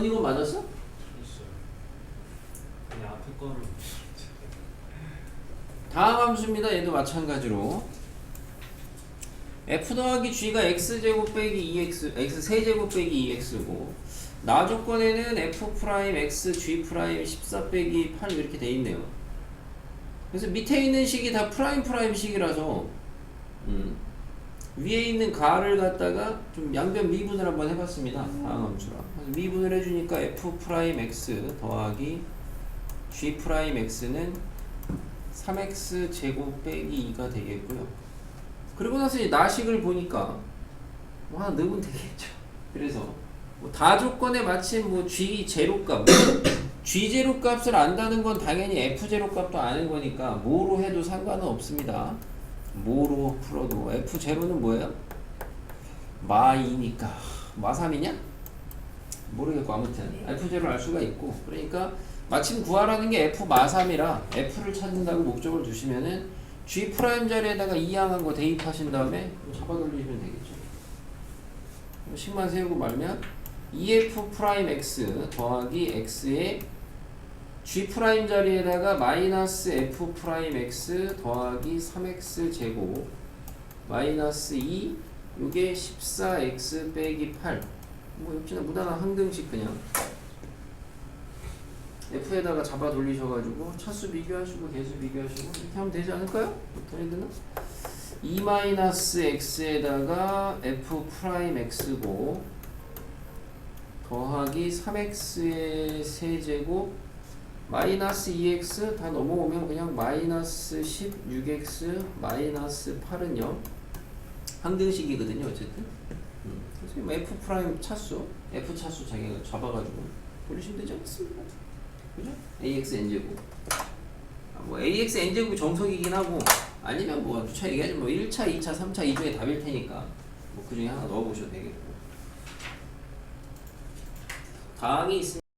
이거 맞았어? 그냥 앞에 거를 다음 함수입니다. 얘도 마찬가지로 f 더하기 g가 x 제곱 빼기 2x x 세제곱 빼기 2x고 나 조건에는 f 프라임 x g 프라임 14 빼기 8 이렇게 돼 있네요. 그래서 밑에 있는 식이 다 프라임 프라임 식이라서 음, 위에 있는 가를 갖다가 좀 양변 미분을 한번 해봤습니다. 다음 함수랑 그래서 미분을 해주니까 f 프라임 x 더하기 g 프라임 x는 3x 제곱 빼기 2가 되겠고요. 그리고 나서 이제 나식을 보니까 뭐 하나 넣으면 되겠죠. 그래서 뭐 다 조건에 마침 뭐 g 제로값, g 제로 값을 안다는 건 당연히 f 제로 값도 아는 거니까 뭐로 해도 상관은 없습니다. 뭐로 풀어도 f 제로는 뭐예요? 마 2니까 마 3이냐? 모르겠고 아무튼 f 제로 알 수가 있고 그러니까 마침 구하라는 게 f 마 3이라 f를 찾는다고 목적을 두시면은 g 프라임 자리에다가 이항한 거 대입하신 다음에 잡아 돌리시면 되겠죠. 식만 세우고 말면 2f 프라임 x 더하기 x의 g 프라임 자리에다가 마이너스 f 프라임 x 더하기 3x 제곱 마이너스 2 요게 14x 빼기 8뭐 역시나 무단한 항등식 그냥. F에다가 잡아 돌리셔가지고 차수 비교하시고 개수 비교하시고 이렇게 하면 되지 않을까요? 너희들은 2 마이너스 x에다가 f 프라임 x고 더하기 3x의 세제곱 마이너스 2x 다 넘어오면 그냥 마이너스 16x 마이너스 8은 0 항등식이거든요 어쨌든 음, 뭐 f 프라임 차수 f 차수 자기가 잡아가지고 돌리시면 되지 않겠습니까? 그죠? ax n제곱 아, 뭐 ax n제곱이 정석이긴 하고 아니면 뭐 누차 얘기하지 뭐 1차, 2차, 3차 이 중에 답일 테니까 뭐 그 중에 하나 넣어보셔도 되겠고 다항이 있으면